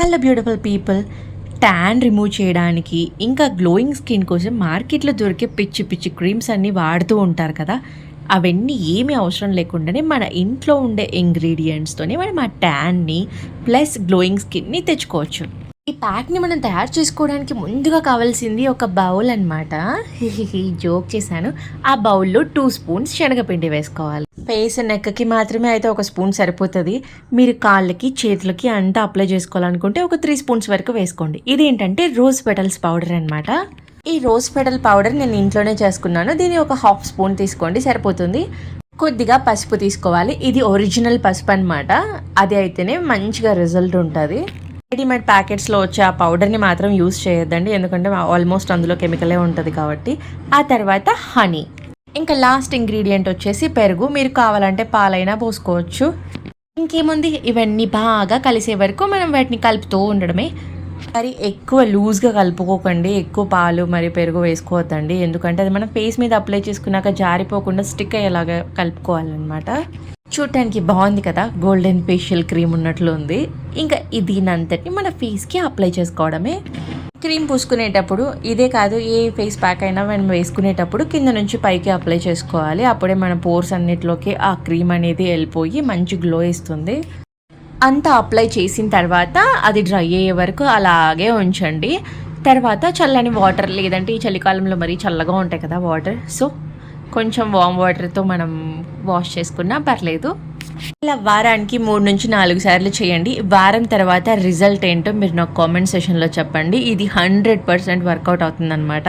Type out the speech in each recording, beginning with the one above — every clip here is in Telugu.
Hello beautiful people. Tan remove చేయడానికి ఇంకా గ్లోయింగ్ స్కిన్ కోసం మార్కెట్లో దొరికే పిచ్చి పిచ్చి క్రీమ్స్ అన్నీ వాడుతూ ఉంటారు కదా. అవన్నీ ఏమీ అవసరం లేకుండానే మన ఇంట్లో ఉండే ఇంగ్రీడియంట్స్తోనే మనం ఆ ట్యాన్ని ప్లస్ గ్లోయింగ్ స్కిన్ని తెచ్చుకోవచ్చు. ఈ ప్యాక్ని మనం తయారు చేసుకోవడానికి ముందుగా కావాల్సింది ఒక బౌల్ అనమాట జోక్ చేశాను. ఆ బౌల్లో టూ స్పూన్స్ శనగపిండి వేసుకోవాలి. ఫేస్ నెక్కకి మాత్రమే అయితే ఒక స్పూన్ సరిపోతుంది. మీరు కాళ్ళకి చేతులకి అంతా అప్లై చేసుకోవాలనుకుంటే ఒక త్రీ స్పూన్స్ వరకు వేసుకోండి. ఇది ఏంటంటే రోజ్ పెటల్స్ పౌడర్ అనమాట ఈ రోజ్ పెటల్ పౌడర్ నేను ఇంట్లోనే చేసుకున్నాను. దీన్ని ఒక హాఫ్ స్పూన్ తీసుకోండి సరిపోతుంది. కొద్దిగా పసుపు తీసుకోవాలి. ఇది ఒరిజినల్ పసుపు అనమాట అది అయితేనే మంచిగా రిజల్ట్ ఉంటుంది. రెడీమేడ్ ప్యాకెట్స్లో వచ్చే ఆ పౌడర్ని మాత్రం యూస్ చేయొద్దండి. ఎందుకంటే ఆల్మోస్ట్ అందులో కెమికలే ఉంటుంది కాబట్టి. ఆ తర్వాత హనీ ఇంకా లాస్ట్ ఇంగ్రీడియంట్ వచ్చేసి పెరుగు. మీరు కావాలంటే పాలైనా పోసుకోవచ్చు. ఇంకేముంది? ఇవన్నీ బాగా కలిసే వరకు మనం వాటిని కలుపుతూ ఉండడమే. మరి ఎక్కువ లూజ్గా కలుపుకోకండి. ఎక్కువ పాలు మరి పెరుగు వేసుకోవద్దండి. ఎందుకంటే అది మనం ఫేస్ మీద అప్లై చేసుకున్నాక జారిపోకుండా స్టిక్ అయ్యేలాగా కలుపుకోవాలన్నమాట. చూడటానికి బాగుంది కదా. గోల్డెన్ ఫేషియల్ క్రీమ్ ఉన్నట్లు ఉంది. ఇంకా దీనంతటిని మన ఫేస్కి అప్లై చేసుకోవడమే. క్రీమ్ పూసుకునేటప్పుడు ఇదే కాదు ఏ ఫేస్ ప్యాక్ అయినా మనం వేసుకునేటప్పుడు కింద నుంచి పైకి అప్లై చేసుకోవాలి. అప్పుడే మన పోర్స్ అన్నిటిలోకి ఆ క్రీమ్ అనేది వెళ్ళిపోయి మంచి గ్లో ఇస్తుంది అంతా అప్లై చేసిన తర్వాత అది డ్రై అయ్యే వరకు అలాగే ఉంచండి. తర్వాత చల్లని వాటర్ లేదంటే ఈ చలికాలంలో మరీ చల్లగా ఉంటాయి కదా వాటర్ సో కొంచెం వామ్ వాటర్తో మనం వాష్ చేసుకున్నా పర్లేదు. ఇలా వారానికి మూడు నుంచి నాలుగు సార్లు చేయండి. వారం తర్వాత రిజల్ట్ ఏంటో మీరు నాకు కామెంట్ సెషన్లో చెప్పండి. ఇది హండ్రెడ్ పర్సెంట్ వర్కౌట్ అవుతుందన్నమాట.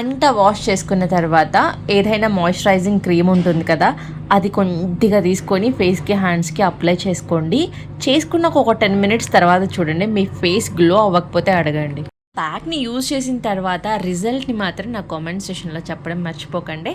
అంతా వాష్ చేసుకున్న తర్వాత ఏదైనా మాయిశ్చరైజింగ్ క్రీమ్ ఉంటుంది కదా అది కొద్దిగా తీసుకొని ఫేస్కి హ్యాండ్స్కి అప్లై చేసుకోండి. చేసుకున్నాక ఒక టెన్ మినిట్స్ తర్వాత చూడండి మీ ఫేస్ గ్లో అవ్వకపోతే అడగండి. ప్యాక్ని యూజ్ చేసిన తర్వాత రిజల్ట్ని మాత్రం నా కామెంట్ సెషన్లో చెప్పడం మర్చిపోకండి.